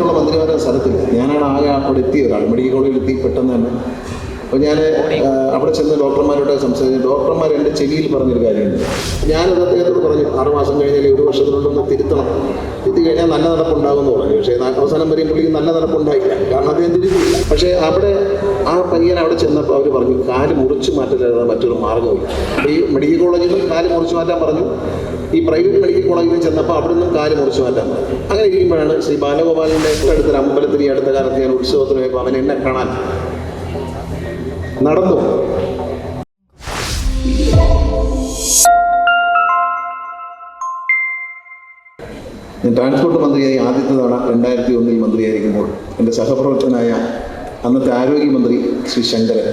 മറ്റുള്ള മന്ത്രിമാരുടെ സ്ഥലത്തില്ല ഞാനാണ് ആകെ അവിടെ എത്തിയ ഒരാൾ. മെഡിക്കൽ എത്തി പെട്ടെന്ന് തന്നെ അപ്പോൾ ഞാൻ അവിടെ ചെന്ന് ഡോക്ടർമാരോട് സംസാരിച്ചു ഡോക്ടർമാർ എന്റെ ചെവിയിൽ പറഞ്ഞൊരു കാര്യമുണ്ട്. ഞാനത് അദ്ദേഹത്തോട് പറഞ്ഞു ആറ് മാസം കഴിഞ്ഞാൽ ഒരു വർഷത്തിനുള്ളൊന്ന് തിരുത്തണം. തിരുത്തി കഴിഞ്ഞാൽ നല്ല നടപ്പുണ്ടാകും എന്ന് പറഞ്ഞു. പക്ഷേ അവസാനം വരെയും പുള്ളിക്ക് നല്ല നടപ്പുണ്ടായില്ല. കാരണം അദ്ദേഹം തിരുത്തിയില്ല. പക്ഷേ അവിടെ ആ പയ്യൻ അവിടെ ചെന്നപ്പോൾ അവർ പറഞ്ഞു കാൽ മുറിച്ച് മാറ്റല്ലാതെ മറ്റൊരു മാർഗമില്ല ഈ മെഡിക്കൽ കോളേജിൽ നിന്ന് കാൽ മുറിച്ച് മാറ്റാൻ പറഞ്ഞു. ഈ പ്രൈവറ്റ് മെഡിക്കൽ കോളേജിൽ ചെന്നപ്പോൾ അവിടെ നിന്നും കാൽ മുറിച്ച് മാറ്റാൻ അങ്ങനെ ഇരിക്കുമ്പോഴാണ് ശ്രീ ബാലഗോപാലിന്റെ അടുത്തൊരു അമ്പലത്തിൽ ഈ അടുത്ത കാലത്ത് ഞാൻ ഉത്സവത്തിന് പോയപ്പോൾ അവൻ എന്നെ കാണാൻ നടന്നു. ഞാൻ ട്രാൻസ്പോർട്ട് മന്ത്രിയായി ആദ്യത്തെ തവണ രണ്ടായിരത്തി ഒന്നിൽ മന്ത്രിയായിരിക്കുമ്പോൾ എന്റെ സഹപ്രവർത്തകനായ അന്നത്തെ ആരോഗ്യമന്ത്രി ശ്രീ ശങ്കരൻ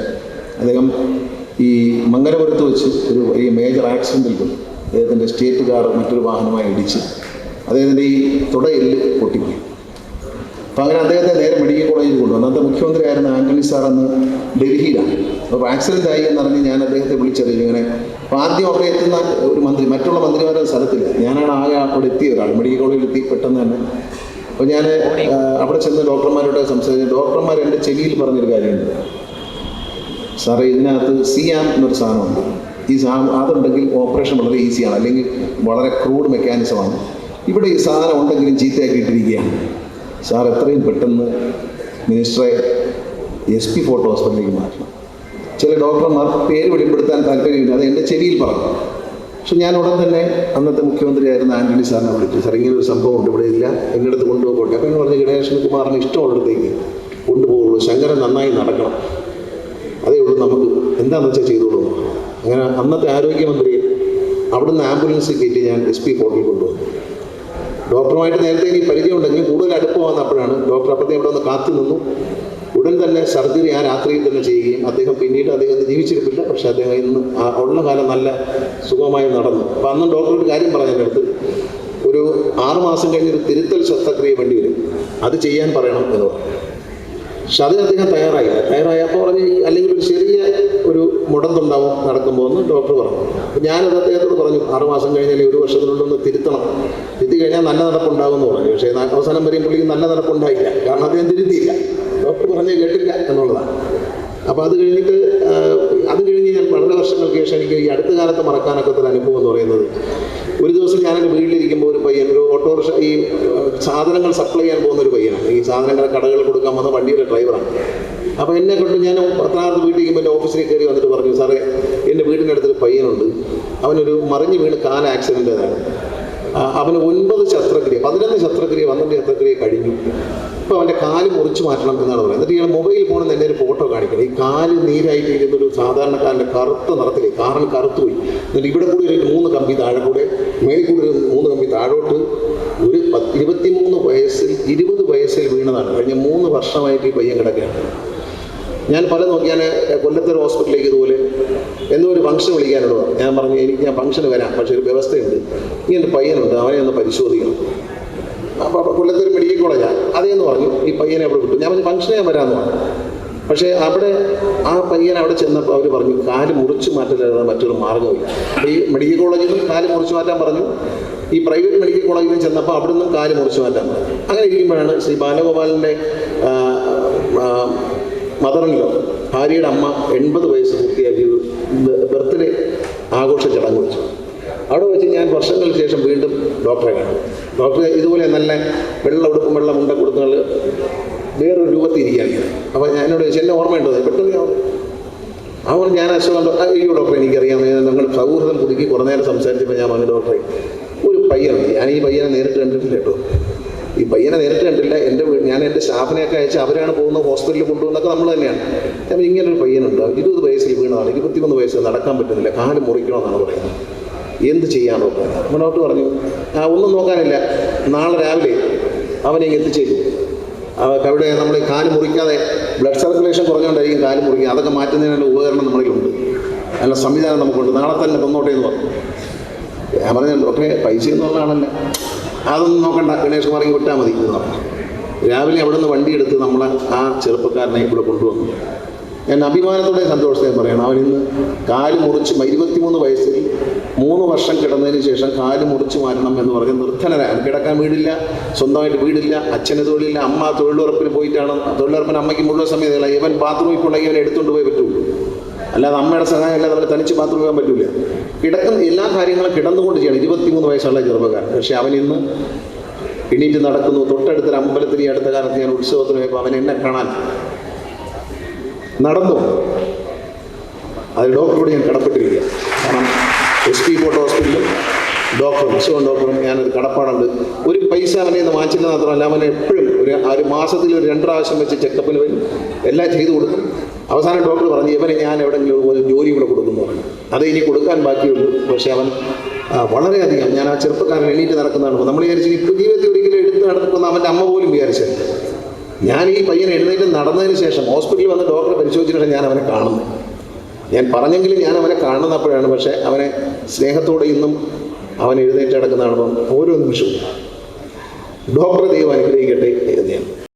അദ്ദേഹം ഈ മംഗലപുരത്ത് വെച്ച് ഒരു വലിയ മേജർ ആക്സിഡന്റിൽ പോയി അദ്ദേഹത്തിന്റെ സ്റ്റേറ്റ് കാർ മറ്റൊരു വാഹനമായി ഇടിച്ച് അദ്ദേഹത്തിന്റെ ഈ തുടയെല്ല് പൊട്ടിപ്പോയി. അപ്പോൾ അങ്ങനെ അദ്ദേഹത്തെ നേരെ മെഡിക്കൽ കോളേജിൽ കൊണ്ടുവന്നു. അന്നത്തെ മുഖ്യമന്ത്രിയായിരുന്ന ആന്റണി സാർ അന്ന് ഡൽഹിയിലാണ്. അപ്പോൾ ആക്സിഡന്റ് ആയി എന്നറിഞ്ഞ് ഞാൻ അദ്ദേഹത്തെ വിളിച്ചറിഞ്ഞു. ഇങ്ങനെ അപ്പോൾ ആദ്യം അവിടെ എത്തുന്ന ഒരു മന്ത്രി മറ്റുള്ള മന്ത്രിമാരുടെ സ്ഥലത്തില്ല. ഞാനാണ് ആകെ അവിടെ എത്തിയ ഒരാൾ. മെഡിക്കൽ കോളേജിൽ എത്തി പെട്ടെന്ന് തന്നെ. അപ്പോൾ ഞാൻ അവിടെ ചെന്ന് ഡോക്ടർമാരോട് സംസാരിച്ചു ഡോക്ടർമാർ എന്റെ ചെവിയിൽ പറഞ്ഞൊരു കാര്യമുണ്ട്. സാറേ ഇതിനകത്ത് സിയാം എന്നൊരു സാധനമുണ്ട്. ഈ സാധനം അതുണ്ടെങ്കിൽ ഓപ്പറേഷൻ വളരെ ഈസിയാണ്. അല്ലെങ്കിൽ വളരെ ക്രൂഡ് മെക്കാനിസമാണ്. ഇവിടെ ഈ സാധനം ഉണ്ടെങ്കിലും ചീത്തയാക്കി ഇട്ടിരിക്കുകയാണ്. സാർ എത്രയും പെട്ടെന്ന് മിനിസ്റ്ററെ എസ് പി ഫോട്ടോ ഹോസ്പിറ്റലിലേക്ക് മാറ്റണം. ചില ഡോക്ടർമാർ പേര് വെളിപ്പെടുത്താൻ താല്പര്യമില്ല. അത് എന്റെ ചെവിയിൽ പറഞ്ഞു. പക്ഷെ ഞാൻ ഉടൻ തന്നെ അന്നത്തെ മുഖ്യമന്ത്രിയായിരുന്ന ആന്റണി സാറിനെ വിളിച്ചു. സാർ ഇങ്ങനെ ഒരു സംഭവം ഉണ്ട് ഇവിടെ ഇല്ല. എന്നിടത്ത് കൊണ്ടുപോകട്ടെ. അപ്പം എന്ന് പറഞ്ഞ് ഗണേശൻ കുമാറിന് ഇഷ്ടമുള്ളിടത്തേക്ക് കൊണ്ടുപോകുള്ളൂ. ശങ്കരൻ നന്നായി നടക്കണം. അതേ ഉള്ളൂ. നമുക്ക് എന്താണെന്ന് വെച്ചാൽ ചെയ്തോളൂ. അങ്ങനെ അന്നത്തെ ആരോഗ്യമന്ത്രി അവിടുന്ന് ആംബുലൻസ് കയറ്റി ഞാൻ എസ് പി കോർട്ടിൽ കൊണ്ടുവന്നു. ഡോക്ടറുമായിട്ട് നേരത്തെ എനിക്ക് പരിചയമുണ്ടെങ്കിൽ കൂടുതൽ അടുപ്പം വന്നപ്പോഴാണ് ഡോക്ടർ അപ്പോഴത്തെ അവിടെ ഒന്ന് കാത്തു നിന്നു. ഉടൻ തന്നെ സർജറി ആ രാത്രിയിൽ തന്നെ ചെയ്യുകയും അദ്ദേഹം പിന്നീട് അദ്ദേഹം ജീവിച്ചിരിപ്പില്ല. പക്ഷേ അദ്ദേഹം ഇന്ന് ഉള്ള കാലം നല്ല സുഖമായി നടന്നു. അപ്പം അന്നും ഡോക്ടർ ഒരു കാര്യം പറഞ്ഞതിനടുത്ത് അടുത്ത് ഒരു ആറുമാസം കഴിഞ്ഞ് ഒരു തിരുത്തൽ ശസ്ത്രക്രിയ വേണ്ടി വരും. അത് ചെയ്യാൻ പറയണം എന്ന് പറഞ്ഞു. പക്ഷെ അതിന് അദ്ദേഹം തയ്യാറായി. തയ്യാറായപ്പോൾ പറഞ്ഞ് അല്ലെങ്കിൽ ഒരു ചെറിയ ഒരു മുടന്തുണ്ടാവും നടക്കുമ്പോൾ എന്ന് ഡോക്ടർ പറഞ്ഞു. ഞാനത് അദ്ദേഹത്തോട് പറഞ്ഞു ആറുമാസം കഴിഞ്ഞാൽ ഒരു വർഷത്തിനുള്ളൊന്ന് തിരുത്തണം. തിരുത്തി കഴിഞ്ഞാൽ നല്ല നടപ്പുണ്ടാവും എന്ന് പറഞ്ഞു. പക്ഷേ അവസാനം വരെയും പുള്ളിക്ക് നല്ല നടപ്പുണ്ടായില്ല. കാരണം അദ്ദേഹം തിരുത്തിയില്ല. ഡോക്ടർ പറഞ്ഞ് കേട്ടില്ല എന്നുള്ളതാണ്. അപ്പോൾ അത് കഴിഞ്ഞിട്ട് അത് കഴിഞ്ഞ് ഞാൻ വളരെ വർഷങ്ങൾക്ക് ശേഷം എനിക്ക് ഈ അടുത്ത കാലത്ത് മറക്കാനൊക്കെ ഒരു അനുഭവം എന്ന് പറയുന്നത് ഒരു ദിവസം എന്റെ വീട്ടിലിരിക്കുമ്പോൾ ഒരു പയ്യൻ ഒരു ഓട്ടോറിക്ഷ ഈ സാധനങ്ങൾ സപ്ലൈ ചെയ്യാൻ പോകുന്ന ഒരു പയ്യനാണ്. ഈ സാധനങ്ങൾ കടകളിൽ കൊടുക്കാൻ വന്ന വണ്ടിയുടെ ഡ്രൈവറാണ് അപ്പോൾ എന്നെ കൊണ്ട് ഞാൻ പത്തനാപുരത്ത് വീട്ടിൽ എന്റെ ഓഫീസിൽ കയറി വന്നിട്ട് പറഞ്ഞു സാറേ എന്റെ വീടിന്റെ അടുത്തൊരു പയ്യനുണ്ട്. അവനൊരു മറിഞ്ഞ് വീണ് കാല ആക്സിഡന്റേതാണ് അവന് ഒൻപത് ശസ്ത്രക്രിയ പതിനൊന്ന് ശസ്ത്രക്രിയ പന്ത്രണ്ട് ശസ്ത്രക്രിയ കഴിഞ്ഞു. ഇപ്പോൾ അവന്റെ കാൽ മുറിച്ച് മാറ്റണം എന്നാണ് പറയുന്നത്. എന്നിട്ട് ഇയാൾ മൊബൈൽ ഫോണിൽ എന്റെ ഒരു ഫോട്ടോ കാണിക്കണം. ഈ കാൽ നീരായിട്ടിരിക്കുന്ന ഒരു സാധാരണക്കാരന്റെ കറുത്ത നിറത്തിലേക്ക് കാറിൽ കറുത്തുപോയി എന്നിട്ട് ഇവിടെ കൂടി ഒരു മൂന്ന് കമ്പി താഴെ കൂടെ ഒരു മൂന്ന് കമ്പി താഴോട്ട് ഒരു പത്ത് ഇരുപത്തിമൂന്ന് വയസ്സിൽ ഇരുപത് വയസ്സിൽ വീണതാണ്. കഴിഞ്ഞ മൂന്ന് വർഷമായിട്ട് ഈ പയ്യൻ കിടക്കുകയാണ്. ഞാൻ പല നോക്കി ഞാൻ കൊല്ലത്തൊരു ഹോസ്പിറ്റലിലേക്ക് ഇതുപോലെ എന്തോ ഒരു ഫംഗ്ഷൻ വിളിക്കാനുള്ളത് ഞാൻ പറഞ്ഞു എനിക്ക് ഞാൻ ഫംഗ്ഷന് വരാം പക്ഷെ ഒരു വ്യവസ്ഥയുണ്ട്. എന്റെ പയ്യനുണ്ട് അവനെ ഒന്ന് പരിശോധിക്കണം. അപ്പോൾ കൊല്ലത്തൊരു മെഡിക്കൽ കോളേജാണ് അതേന്ന് പറഞ്ഞു ഈ പയ്യനെ അവിടെ വിട്ടു. ഞാൻ പറഞ്ഞു ഫംഗ്ഷന് ഞാൻ വരാമെന്ന് പറഞ്ഞു. പക്ഷേ അവിടെ ആ പയ്യൻ അവിടെ ചെന്നപ്പോൾ അവർ പറഞ്ഞു കാൽ മുറിച്ച് മാറ്റല്ലാതെ മറ്റൊരു മാർഗമില്ല ഈ മെഡിക്കൽ കോളേജിൽ നിന്ന് കാൽ മുറിച്ച് മാറ്റാൻ പറഞ്ഞു. ഈ പ്രൈവറ്റ് മെഡിക്കൽ കോളേജിൽ ചെന്നപ്പോൾ അവിടെ നിന്നും കാൽ മുറിച്ച് മാറ്റാൻ പറഞ്ഞു. അങ്ങനെ ഇരിക്കുമ്പോഴാണ് ശ്രീ ബാലഗോപാലിന്റെ മദറിലോ ഭാര്യയുടെ അമ്മ എൺപത് വയസ്സ് പൂർത്തിയാക്കി ബർത്ത്ഡേ ആഘോഷ ചടങ്ങ് വെച്ചു. അവിടെ വെച്ച് ഞാൻ വർഷങ്ങൾക്ക് ശേഷം വീണ്ടും ഡോക്ടറെ കാണും. ഡോക്ടറെ ഇതുപോലെ നല്ല വെള്ള ഉടുപ്പും വെള്ള മുണ്ട കൊടുത്തുകൾ വേറൊരു രൂപത്തിൽ ഇരിക്കുകയാണ്. അപ്പോൾ ഞാൻ എന്നോട് ചോദിച്ചു എന്നെ ഓർമ്മയുണ്ടോ പെട്ടെന്ന്. അവർ ഞാൻ അസുഖം അയ്യോ ഡോക്ടറെ എനിക്കറിയാം. ഞങ്ങൾ സൗഹൃദം പുതുക്കി കുറേ നേരം സംസാരിച്ചപ്പോൾ ഞാൻ പറഞ്ഞു ഡോക്ടറെ ഒരു പയ്യനുണ്ട്. ഞാൻ ഈ പയ്യനെ നേരിട്ട് കണ്ടിട്ടില്ല കേട്ടോ. ഈ പയ്യനെ നേരിട്ട് കണ്ടില്ല എന്റെ ഞാൻ എന്റെ സ്റ്റാഫിനെയൊക്കെ അയച്ച് അവരാണ് പോകുന്ന ഹോസ്പിറ്റലിൽ കൊണ്ടുപോകുന്നതൊക്കെ നമ്മൾ തന്നെയാണ്. അപ്പം ഇങ്ങനൊരു പയ്യനുണ്ട്. ഇരുപത് വയസ്സിൽ വീണതാണ്. ഇരുപത്തിമൂന്ന് വയസ്സിൽ നടക്കാൻ പറ്റുന്നില്ല. കാൽ മുറിക്കണമെന്നാണ് പറയുന്നത്. എന്ത് ചെയ്യാൻ അപ്പോൾ ഡോക്ടർ പറഞ്ഞു ആ ഒന്നും നോക്കാനില്ല. നാളെ രാവിലെ അവനെ എത്തിച്ചേക്കും അവിടെ നമ്മൾ കാൽ മുറിക്കാതെ ബ്ലഡ് സർക്കുലേഷൻ കുറഞ്ഞുകൊണ്ടായിരിക്കും കാൽ മുറിക്കുക. അതൊക്കെ മാറ്റുന്നതിനുള്ള ഉപകരണം നമ്മളിലുണ്ട് നല്ല സംവിധാനം നമുക്കുണ്ട്. നാളെ തന്നെ തന്നോട്ടെ എന്ന് പറഞ്ഞു. ഞാൻ പറഞ്ഞു ഒക്കെ പൈസ എന്നുള്ളതാണല്ലോ അതൊന്നും നോക്കണ്ട. ഗണേഷ് കുമാറിങ്ങി വിട്ടാൽ മതി എന്ന് പറഞ്ഞു. രാവിലെ അവിടെ നിന്ന് വണ്ടി എടുത്ത് നമ്മൾ ആ ചെറുപ്പക്കാരനെ ഇവിടെ കൊണ്ടുവന്നു. ഞാൻ അഭിമാനത്തോടെ സന്തോഷത്തെ പറയണം. അവൻ ഇന്ന് കാൽ മുറിച്ച് ഇരുപത്തിമൂന്ന് വയസ്സിൽ മൂന്ന് വർഷം കിടന്നതിന് ശേഷം കാൽ മുറിച്ച് മാറ്റണം എന്ന് പറഞ്ഞ് നിർധനരാണ്. കിടക്കാൻ വീടില്ല സ്വന്തമായിട്ട് വീടില്ല അച്ഛന് തൊഴിലില്ല അമ്മ തൊഴിലുറപ്പിന് പോയിട്ടാണ്. തൊഴിലുറപ്പിന് അമ്മയ്ക്ക് മുഴുവൻ സമയത്തില്ല ഇവൻ ബാത്റൂമിൽ പോകണമെങ്കിൽ ഇവൻ എടുത്തുകൊണ്ട് പോയി പറ്റുള്ളൂ അല്ലാതെ അമ്മയുടെ സഹായം അല്ലാതെ അവരെ തനിച്ച് ബാത്റൂമിൽ പോകാൻ പറ്റില്ല കിടക്കുന്ന എല്ലാ കാര്യങ്ങളും കിടന്നുകൊണ്ട് ചെയ്യണം. ഇരുപത്തിമൂന്ന് വയസ്സുള്ള ചെറുപ്പക്കാരൻ. പക്ഷെ അവൻ ഇന്ന് എണീറ്റ് നടക്കുന്നു. തൊട്ടടുത്തൊരു അമ്പലത്തിൽ ഈ അടുത്ത കാലത്ത് ഞാൻ ഉത്സവത്തിന് പോയപ്പോൾ അവൻ എന്നെ കാണാൻ നടന്നു. അത് ഡോക്ടറോട് ഞാൻ കടപ്പെട്ടിരിക്കുക. കാരണം എസ് പി ഫോട്ടോ ഹോസ്പിറ്റലും ഡോക്ടറും അസുഖം ഡോക്ടറും ഞാനൊരു കടപ്പാടുണ്ട്. ഒരു പൈസ അവനെ നിന്ന് വാങ്ങിച്ചില്ല മാത്രമല്ല അവനെ എപ്പോഴും ഒരു ഒരു മാസത്തിൽ ഒരു രണ്ട് പ്രാവശ്യം വെച്ച് ചെക്കപ്പിന് വരും. എല്ലാം ചെയ്തു കൊടുക്കും. അവസാനം ഡോക്ടർ പറഞ്ഞു ഇവനെ ഞാൻ എവിടെയെങ്കിലും ഒരു ജോലി കൂടെ കൊടുക്കുന്നു. പറഞ്ഞു അത് ഇനി കൊടുക്കാൻ ബാക്കിയുള്ളൂ പക്ഷേ അവൻ വളരെയധികം ഞാൻ ആ ചെറുപ്പക്കാരൻ എണീറ്റ് നടക്കുന്നതാണ്. നമ്മൾ വിചാരിച്ചു ഇപ്പോൾ ജീവിതത്തിൽ ഒരിക്കലും എടുത്ത് നടക്കുന്ന അവന്റെ അമ്മ പോലും വിചാരിച്ചത് ഞാൻ ഈ പയ്യൻ എഴുന്നേറ്റ് നടന്നതിന് ശേഷം ഹോസ്പിറ്റലിൽ വന്ന് ഡോക്ടറെ പരിശോധിച്ചിട്ട് ഞാൻ അവനെ കാണുന്നത്. ഞാൻ പറഞ്ഞെങ്കിലും ഞാൻ അവനെ കാണുന്നപ്പോഴാണ് പക്ഷേ അവനെ സ്നേഹത്തോടെ ഇന്നും അവൻ എഴുന്നേറ്റ് കിടക്കുന്നതാണ് ഓരോ നിമിഷവും. ഡോക്ടറെ ദൈവം അനുഗ്രഹിക്കട്ടെ എന്ന് ഞാൻ